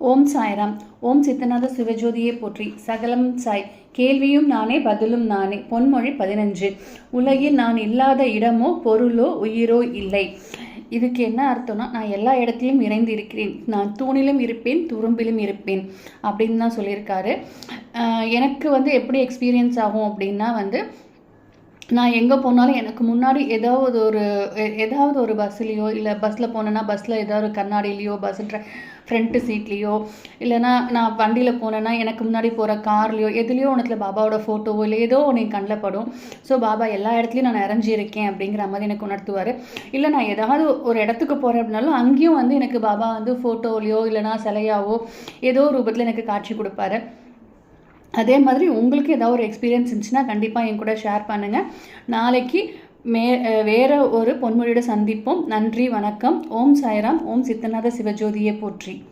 ஓம் சாய்ராம். ஓம் சித்தநாத சிவஜோதியை போற்றி சகலம் சாய். கேள்வியும் நானே பதிலும் நானே. பொன்மொழி பதினஞ்சு. உலகில் நான் இல்லாத இடமோ பொருளோ உயிரோ இல்லை. இதுக்கு என்ன அர்த்தம்னா நான் எல்லா இடத்திலும் இறைந்து இருக்கிறேன் நான் தூணிலும் இருப்பேன் துரும்பிலும் இருப்பேன் அப்படின்னு தான் சொல்லியிருக்காரு. எனக்கு வந்து எப்படி எக்ஸ்பீரியன்ஸ் ஆகும் அப்படின்னா வந்து நான் எங்கே போனாலும் எனக்கு முன்னாடி ஏதாவது ஒரு எ- ஏதாவது ஒரு பஸ்லேயோ இல்லை பஸ்ஸில் போனேன்னா பஸ்ஸில் ஏதாவது ஒரு கண்ணாடிலேயோ பஸ் ஃப்ரண்ட்டு சீட்லேயோ இல்லைன்னா நான் வண்டியில் போனேன்னா எனக்கு முன்னாடி போகிற கார்லேயோ எதுலேயோ ஒன்றத்தில் பாபாவோட ஃபோட்டோவோ இல்லை ஏதோ ஒன்று கண்ணில் படும். ஸோ பாபா எல்லா இடத்துலையும் நான் நிறைஞ்சிருக்கேன் அப்படிங்கிற மாதிரி எனக்கு உணர்த்துவார். இல்லை நான் ஏதாவது ஒரு இடத்துக்கு போகிறேன் அப்படின்னாலும் அங்கேயும் வந்து எனக்கு பாபா வந்து ஃபோட்டோலையோ இல்லைனா சிலையாவோ ஏதோ ஒரு ரூபத்தில் எனக்கு காட்சி கொடுப்பாரு. அதே மாதிரி உங்களுக்கு ஏதாவது ஒரு எக்ஸ்பீரியன்ஸ் இருந்துச்சுன்னா கண்டிப்பாக என் கூட ஷேர் பண்ணுங்கள் நாளைக்கு மே வேறு ஒரு பொன்மொழியோட சந்திப்போம். நன்றி வணக்கம். ஓம் சாய்ராம். ஓம் சித்தநாத சிவஜோதியை போற்றி.